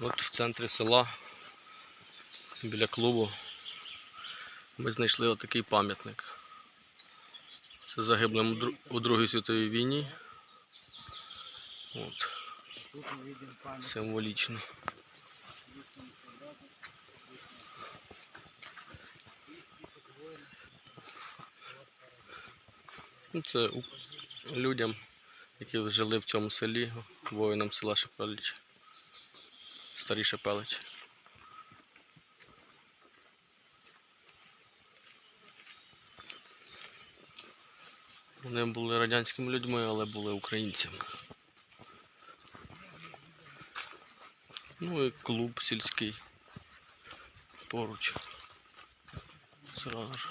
От в центрі села, біля клубу, ми знайшли отакий пам'ятник. Це загиблим у Другій світовій війні. От, символічно. Ну, Це людям, які жили в цьому селі, воїнам села Шепелич. Старі Шепеличі. Вони були радянськими людьми, але були українцями. Ну і клуб сільський. Поруч. Зразу ж.